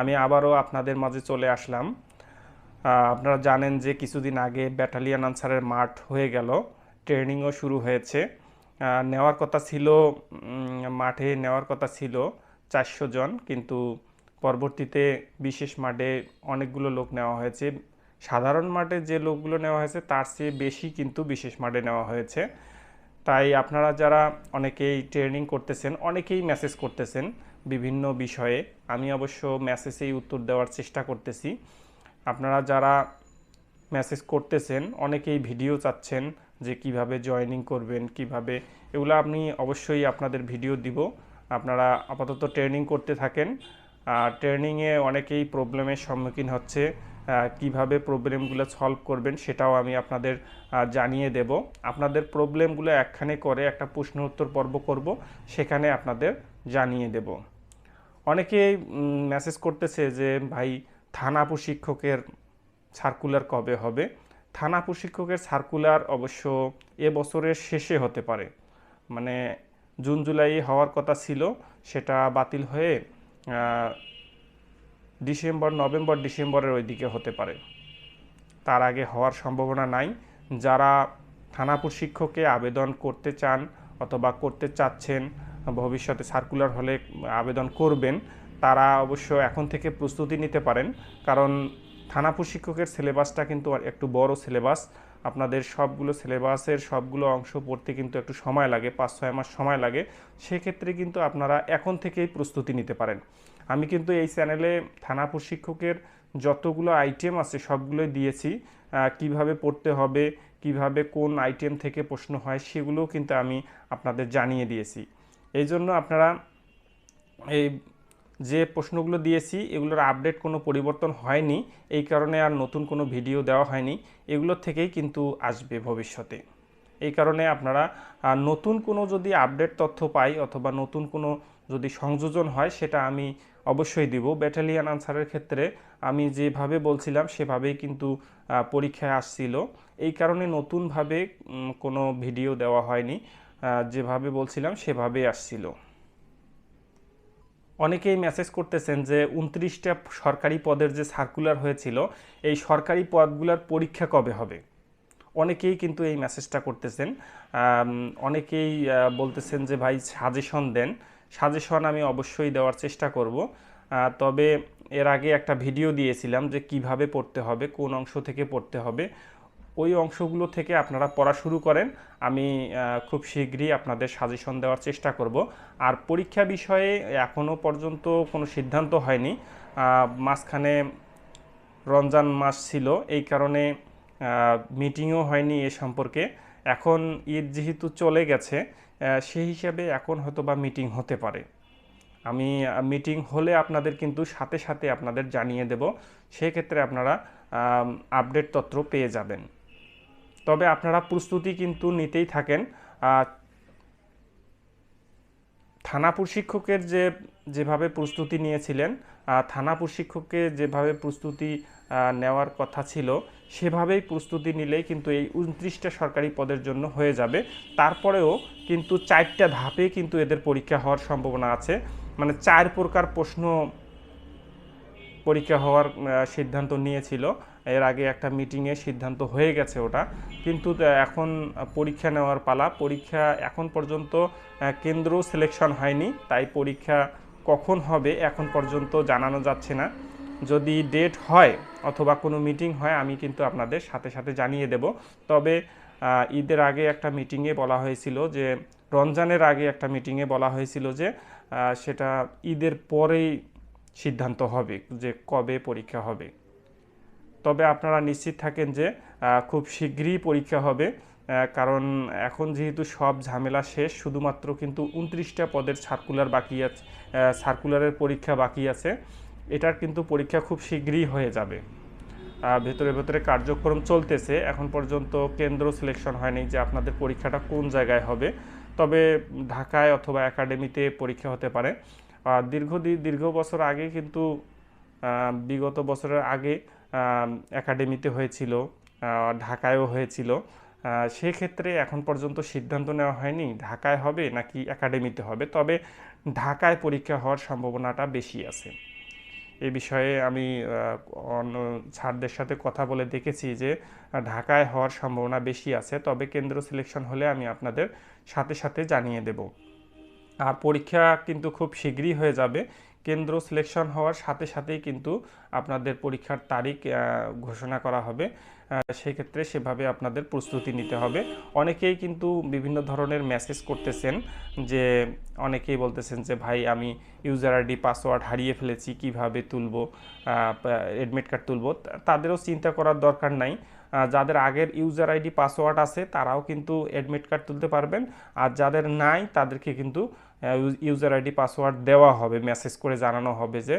আমি আবারও আপনাদের মাঝে চলে আসলাম। আপনারা জানেন যে কিছুদিন আগে ব্যাটালিয়ান আনসারের মাঠ হয়ে গেল, ট্রেনিংও শুরু হয়েছে। নেওয়ার কথা ছিল মাঠে নেওয়ার কথা ছিল চারশো জন, কিন্তু পরবর্তীতে বিশেষ মাঠে অনেকগুলো লোক নেওয়া হয়েছে। সাধারণ মাঠে যে লোকগুলো নেওয়া হয়েছে, তার চেয়ে বেশি কিন্তু বিশেষ মাঠে নেওয়া হয়েছে। তাই আপনারা যারা অনেকেই ট্রেনিং করতেছেন, অনেকেই মেসেজ করতেছেন বিভিন্ন বিষয়ে। আমি অবশ্য মেসেজেই উত্তর দেওয়ার চেষ্টা করতেছি। আপনারা যারা মেসেজ করতেছেন, অনেকেই ভিডিও চাচ্ছেন যে কীভাবে জয়েনিং করবেন, কীভাবে এগুলো আমি অবশ্যই আপনাদের ভিডিও দিব। আপনারা আপাতত ট্রেনিং করতে থাকেন। আর ট্রেনিংয়ে অনেকেই প্রবলেমের সম্মুখীন হচ্ছে কীভাবে প্রবলেমগুলো সলভ করবেন সেটাও আমি আপনাদের জানিয়ে দেব। আপনাদের প্রবলেমগুলো একখানে করে একটা প্রশ্ন উত্তর পর্ব করব, সেখানে আপনাদের জানিয়ে দেব। অনেকেই মেসেজ করতেছে যে, ভাই, থানা প্রশিক্ষকের সার্কুলার কবে হবে? থানা প্রশিক্ষকের সার্কুলার অবশ্য এ বছরের শেষে হতে পারে। মানে জুন, জুলাই হওয়ার কথা ছিল, সেটা বাতিল হয়ে ডিসেম্বর, নভেম্বর, ডিসেম্বরের ওই দিকে হতে পারে। তার আগে হওয়ার সম্ভাবনা নাই। যারা থানা প্রশিক্ষকে আবেদন করতে চান অথবা করতে চাচ্ছেন ভবিষ্যতে সার্কুলার হলে আবেদন করবেন, তারা অবশ্য এখন থেকে প্রস্তুতি নিতে পারেন। কারণ থানা প্রশিক্ষকের সিলেবাসটা কিন্তু একটু বড় সিলেবাস। আপনাদের সবগুলো সিলেবাসের সবগুলো অংশ পড়তে কিন্তু একটু সময় লাগে, পাঁচ ছয় মাস সময় লাগে। সেক্ষেত্রে কিন্তু আপনারা এখন থেকেই প্রস্তুতি নিতে পারেন। আমি কিন্তু এই চ্যানেলে থানা প্রশিক্ষকের যতগুলো আইটেম আছে সবগুলোই দিয়েছি। কীভাবে পড়তে হবে, কীভাবে কোন আইটেম থেকে প্রশ্ন হয় সেগুলোও কিন্তু আমি আপনাদের জানিয়ে দিয়েছি। এই জন্য আপনারা এই যে প্রশ্নগুলো দিয়েছি, এগুলোর আপডেট কোনো পরিবর্তন হয়নি। এই কারণে আর নতুন কোনো ভিডিও দেওয়া হয়নি। এগুলোর থেকেই কিন্তু আসবে ভবিষ্যতে। এই কারণে আপনারা নতুন কোনো যদি আপডেট তথ্য পাই অথবা নতুন কোনো যদি সংযোজন হয়, সেটা আমি অবশ্যই দিব। ব্যাটালিয়ান আনসারের ক্ষেত্রে আমি যেভাবে বলছিলাম, সেভাবেই কিন্তু পরীক্ষায় আসছিল। এই কারণে নতুনভাবে কোনো ভিডিও দেওয়া হয়নি। যেভাবে বলছিলাম, সেভাবেই আসছিল। অনেকেই মেসেজ করতেছেন যে, উনত্রিশটা সরকারি পদের যে সার্কুলার হয়েছিল, এই সরকারি পদগুলোর পরীক্ষা কবে হবে? অনেকেই কিন্তু এই মেসেজটা করতেছেন। অনেকেই বলতেছেন যে, ভাই সাজেশন দেন। সাজেশন আমি অবশ্যই দেওয়ার চেষ্টা করব। তবে এর আগে একটা ভিডিও দিয়েছিলাম যে, কীভাবে পড়তে হবে, কোন অংশ থেকে পড়তে হবে। ওই অংশগুলো থেকে আপনারা পড়া শুরু করেন। আমি খুব শীঘ্রই আপনাদের সাজেশন দেওয়ার চেষ্টা করব। আর পরীক্ষা বিষয়ে এখনও পর্যন্ত কোনো সিদ্ধান্ত হয়নি। মাঝখানে রমজান মাস ছিল, এই কারণে মিটিংও হয়নি এ সম্পর্কে। এখন ঈদ যেহেতু চলে গেছে সেই হিসাবে এখন হয়তো বা মিটিং হতে পারে। আমি মিটিং হলে আপনাদের কিন্তু সাথে সাথে আপনাদের জানিয়ে দেব। সেক্ষেত্রে আপনারা আপডেট তত্র পেয়ে যাবেন। তবে আপনারা প্রস্তুতি কিন্তু নিতেই থাকেন। থানা প্রশিক্ষকের যে, যেভাবে প্রস্তুতি নিয়েছিলেন থানা প্রশিক্ষককে যেভাবে প্রস্তুতি নেওয়ার কথা ছিল, সেভাবেই প্রস্তুতি নিলেই কিন্তু এই উনত্রিশটা সরকারি পদের জন্য হয়ে যাবে। তারপরেও কিন্তু চারটা ধাপে কিন্তু এদের পরীক্ষা হওয়ার সম্ভাবনা আছে। মানে চার প্রকার প্রশ্ন পরীক্ষা হওয়ার সিদ্ধান্ত নিয়েছিল। এর আগে একটা মিটিংয়ে সিদ্ধান্ত হয়ে গেছে ওটা। কিন্তু এখন পরীক্ষা নেওয়ার পালা। পরীক্ষা এখন পর্যন্ত কেন্দ্র সিলেকশন হয়নি। তাই পরীক্ষা কখন হবে এখন পর্যন্ত জানানো যাচ্ছে না। যদি ডেট হয় অথবা কোনো মিটিং হয়, আমি কিন্তু আপনাদের সাথে সাথে জানিয়ে দেব। তবে ঈদের আগে একটা মিটিংয়ে বলা হয়েছিল যে, রমজানের আগে একটা মিটিংয়ে বলা হয়েছিল যে সেটা ঈদের পরেই সিদ্ধান্ত হবে যে কবে পরীক্ষা হবে। তবে আপনারা নিশ্চিত থাকেন যে খুব শীঘ্রই পরীক্ষা হবে। কারণ এখন যেহেতু সব ঝামেলা শেষ, শুধুমাত্র কিন্তু উনত্রিশটা পদের সার্কুলার বাকি আছে সার্কুলারের পরীক্ষা বাকি আছে। এটার কিন্তু পরীক্ষা খুব শীঘ্রই হয়ে যাবে। ভেতরে ভেতরে কার্যক্রম চলতেছে। এখন পর্যন্ত কেন্দ্র সিলেকশন হয়নি যে আপনাদের পরীক্ষাটা কোন জায়গায় হবে। তবে ঢাকায় অথবা একাডেমিতে পরীক্ষা হতে পারে। দীর্ঘদিন দীর্ঘ বছর আগে কিন্তু বিগত বছরের আগে একাডেমিতে হয়েছিল ঢাকায়ও হয়েছিল। সেক্ষেত্রে এখন পর্যন্ত সিদ্ধান্ত নেওয়া হয়নি, ঢাকায় হবে নাকি একাডেমিতে হবে? তবে ঢাকায় পরীক্ষা হওয়ার সম্ভাবনাটা বেশি আছে। এ বিষয়ে আমি অন্য ছাড়দের সাথে কথা বলে দেখেছি যে, ঢাকায় হওয়ার সম্ভাবনা বেশি আছে, তবে কেন্দ্র সিলেকশন হলে আমি আপনাদের সাথে সাথে জানিয়ে দেব। আর পরীক্ষা কিন্তু খুব শীঘ্রই হয়ে যাবে কেন্দ্র সিলেকশন হওয়ার সাথে সাথেই কিন্তু আপনাদের পরীক্ষার তারিখ ঘোষণা করা হবে। সেক্ষেত্রে সেভাবে আপনাদের প্রস্তুতি নিতে হবে। অনেকেই কিন্তু বিভিন্ন ধরনের মেসেজ করতেছেন যে, অনেকেই বলতেছেন যে, ভাই, আমি ইউজার আইডি পাসওয়ার্ড হারিয়ে ফেলেছি, কীভাবে তুলব? অ্যাডমিট কার্ড তুলব? তাদেরও চিন্তা করার দরকার নাই। যাদের আগের ইউজার আইডি পাসওয়ার্ড আছে, তারাও কিন্তু অ্যাডমিট কার্ড তুলতে পারবেন। আর যাদের নাই, তাদেরকে কিন্তু ইউজার আইডি পাসওয়ার্ড দেওয়া হবে মেসেজ করে জানানো হবে যে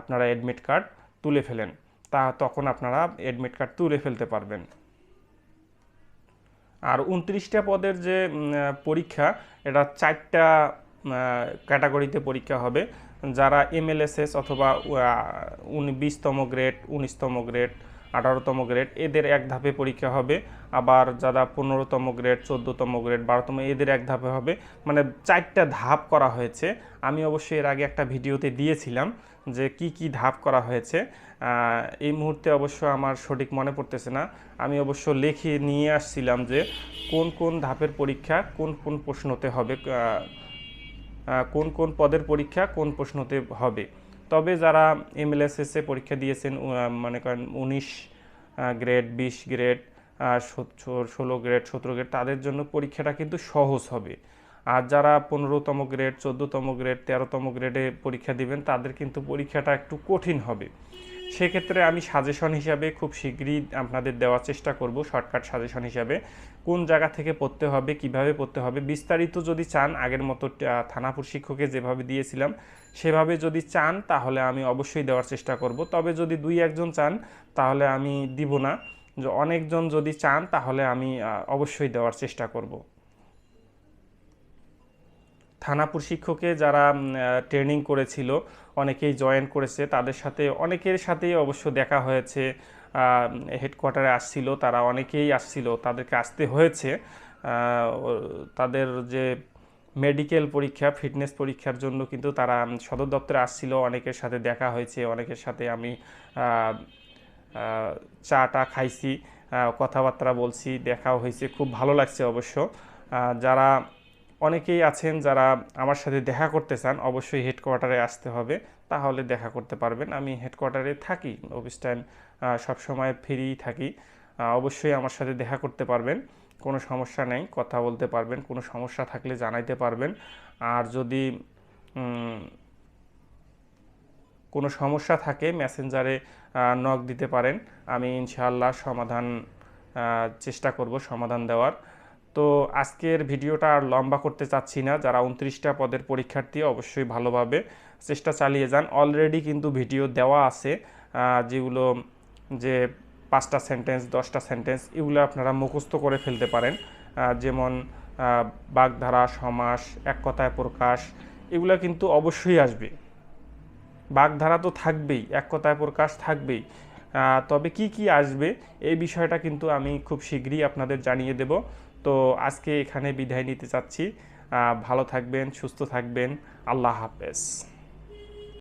আপনারা অ্যাডমিট কার্ড তুলে ফেলেন। তা তখন আপনারা অ্যাডমিট কার্ড তুলে ফেলতে পারবেন। আর উনত্রিশটা পদের যে পরীক্ষা, এটা চারটা ক্যাটাগরিতে পরীক্ষা হবে। যারা এমএলএসএস অথবা বিশতম গ্রেড উনিশতম গ্রেড আঠারোতম গ্রেড এদের এক ধাপে পরীক্ষা হবে। আবার যারা পনেরোতম গ্রেড চোদ্দোতম গ্রেড বারোতম, এদের এক ধাপে হবে। মানে চারটা ধাপ করা হয়েছে। আমি অবশ্যই এর আগে একটা ভিডিওতে দিয়েছিলাম যে কি কি ধাপ করা হয়েছে। এই মুহূর্তে অবশ্য আমার সঠিক মনে পড়তেছে না। আমি অবশ্য লিখে নিয়ে আসছিলাম যে কোন কোন ধাপের পরীক্ষা কোন কোন প্রশ্নতে হবে। কোন কোন পদের পরীক্ষা কোন প্রশ্নতে হবে। তবে যারা এমএলএসএসে পরীক্ষা দিয়েছেন মনে করেন উনিশ গ্রেড বিশ গ্রেড ষোলো গ্রেড সতেরো গ্রেড তাদের জন্য পরীক্ষাটা কিন্তু সহজ হবে। আর যারা পনেরোতম গ্রেড চোদ্দোতম গ্রেড তেরোতম গ্রেডে পরীক্ষা দিবেন, তাদের কিন্তু পরীক্ষাটা একটু কঠিন হবে। সেক্ষেত্রে আমি সাজেশন হিসাবে খুব শীঘ্রই আপনাদের দেওয়ার চেষ্টা করব শর্টকাট সাজেশন হিসাবে। কোন জায়গা থেকে পড়তে হবে, কীভাবে পড়তে হবে, বিস্তারিত যদি চান, আগের মতো থানাপুর শিক্ষকে যেভাবে দিয়েছিলাম, সেভাবে যদি চান, তাহলে আমি অবশ্যই দেওয়ার চেষ্টা করব। তবে যদি দুই একজন চান, তাহলে আমি দিব না। অনেকজন যদি চান, তাহলে আমি অবশ্যই দেওয়ার চেষ্টা করব। থানাপুর শিক্ষকে যারা ট্রেনিং করেছিল, অনেকেই জয়েন করেছে, তাদের সাথে, অনেকের সাথেই অবশ্য দেখা হয়েছে হেডকোয়ার্টারে আসছিল, তারা অনেকেই আসছিল, তাদেরকে আসতে হয়েছে তাদের যে মেডিকেল পরীক্ষা ফিটনেস পরীক্ষার জন্য কিন্তু তারা সদর দপ্তরে আসছিল, অনেকের সাথে দেখা হয়েছে, অনেকের সাথে আমি চা টা খাইছি কথাবার্তা বলছি, দেখাও হয়েছে, খুব ভালো লাগছে অবশ্য যারা অনেকেই আছেন যারা আমার সাথে দেখা করতে চান, অবশ্যই হেডকোয়ার্টারে আসতে হবে। তাহলে দেখা করতে পারবেন। আমি হেডকোয়ার্টারে থাকি অফিস টাইম সবসময় ফ্রি থাকি। অবশ্যই আমার সাথে দেখা করতে পারবেন। কোনো সমস্যা নেই, কথা বলতে পারবেন। কোনো সমস্যা থাকলে জানাইতে পারবেন। আর যদি কোনো সমস্যা থাকে মেসেঞ্জারে নক দিতে পারেন। আমি ইনশাআল্লাহ সমাধান চেষ্টা করব সমাধান দেওয়ার। তো আজকের ভিডিওটা আর লম্বা করতে চাচ্ছি না। যারা উনত্রিশটা পদের পরীক্ষার্থী অবশ্যই ভালোভাবে চেষ্টা চালিয়ে যান। অলরেডি কিন্তু ভিডিও দেওয়া আছে যেগুলো যে পাঁচটা সেন্টেন্স দশটা সেন্টেন্স এগুলো আপনারা মুখস্থ করে ফেলতে পারেন। যেমন বাগধারা, সমাস, এক কথায় প্রকাশ, এগুলো কিন্তু অবশ্যই আসবে। বাগধারা তো থাকবেই, এক কথায় প্রকাশ থাকবেই। তবে কি কি আসবে, এই বিষয়টা কিন্তু আমি খুব শীঘ্রই আপনাদের জানিয়ে দেব। তো আজকে এখানে বিদায় নিতে চাচ্ছি। ভালো থাকবেন সুস্থ থাকবেন। আল্লাহ হাফেজ।